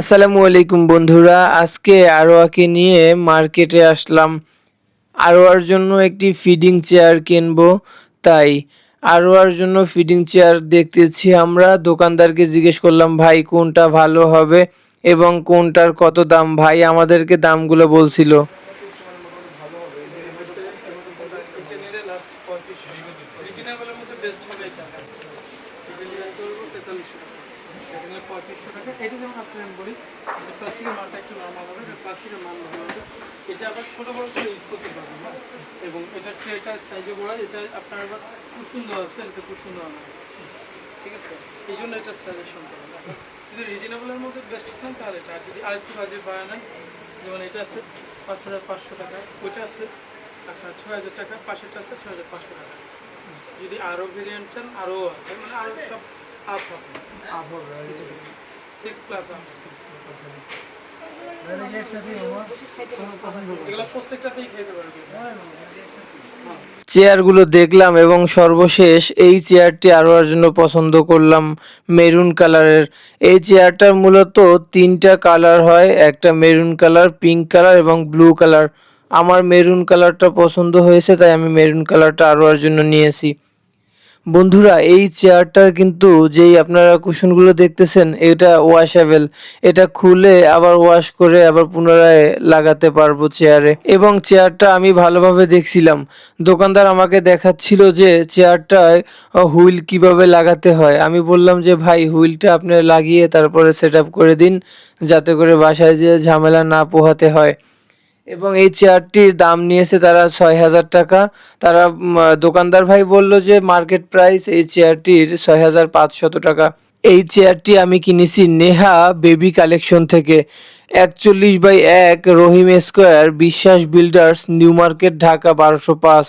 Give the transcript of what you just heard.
আসসালামু আলাইকুম বন্ধুরা, আজকে আরোয়াকে নিয়ে মার্কেটে আসলাম। আরোয়ার জন্য একটি ফিডিং চেয়ার কিনবো, তাই আরোয়ার জন্য ফিডিং চেয়ার দেখতেছি আমরা। দোকানদারকে জিজ্ঞেস করলাম, ভাই, কোনটা ভালো হবে এবং কোনটার কত দাম? ভাই আমাদেরকে দামগুলো বলছিল। তেতাল্লিশশো টাকা এটা পঁয়ত্রিশশো টাকা এটা যেমন আপনার আমি বলি যে প্লাস্টিকের মালটা একটু নর্মাল হবে এটা প্লাস্টিকের ভালো হবে এটা আবার ছোটো বড় করে ইউজ করতে হ্যাঁ এবং এটা ট্রেটা সাইজে বড় এটা আপনার আবার কুশন দেওয়া আছে এটা কুশন দেওয়া না ঠিক আছে এই জন্য এটা সাজেশন করেন যদি রিজনেবলের মধ্যে বেস্ট খান তাহলে এটা যদি আরেকটু বাজে বাড়া যেমন এটা আছে পাঁচ হাজার পাঁচশো টাকা ওইটা আছে আপনার ছয় হাজার টাকা পাশেরটা আছে ছয় হাজার পাঁচশো টাকা যদি আরও ভেরিয়েন্ট চান আরও আছে মানে আরও সব আপ হবে। আপ হবে সিক্স প্লাস আপ এগুলো প্রত্যেকটাতেই খেতে পারবে চেয়ারগুলো দেখলাম এবং সর্বশেষ এই চেয়ারটি আরোয়ার জন্য পছন্দ করলাম মেরুন কালারের এই চেয়ারটার মূলত তিনটা কালার হয় একটা মেরুন কালার পিঙ্ক কালার এবং ব্লু কালার আমার মেরুন কালারটা পছন্দ হয়েছে, তাই আমি মেরুন কালারটা আরোয়ার জন্য নিয়েছি। বন্ধুরা, এই চেয়ারটার কিন্তু যেই আপনারা কুশনগুলো দেখতেছেন, এটা ওয়াশেবল এটা খুলে আবার ওয়াশ করে আবার পুনরায় লাগাতে পারব চেয়ারে এবং চেয়ারটা আমি ভালোভাবে দেখছিলাম। দোকানদার আমাকে দেখাচ্ছিল যে চেয়ারটায় হুইল কীভাবে লাগাতে হয়। আমি বললাম যে, ভাই, হুইলটা আপনি লাগিয়ে তারপরে সেট করে দিন, যাতে করে বাসায় যে ঝামেলা না পোহাতে হয়। এবং এই চেয়ারটির দাম নিয়েছে তারা ছয় হাজার টাকা। তারা দোকানদার ভাই বলল যে মার্কেট প্রাইস এই চেয়ারটির ছয় হাজার পাঁচশত টাকা। এই চেয়ারটি আমি কিনেছি নেহা বেবি কালেকশন থেকে। একচল্লিশ বাই এক Rahim square Biswas builders new market Dhaka বারোশো পাঁচ।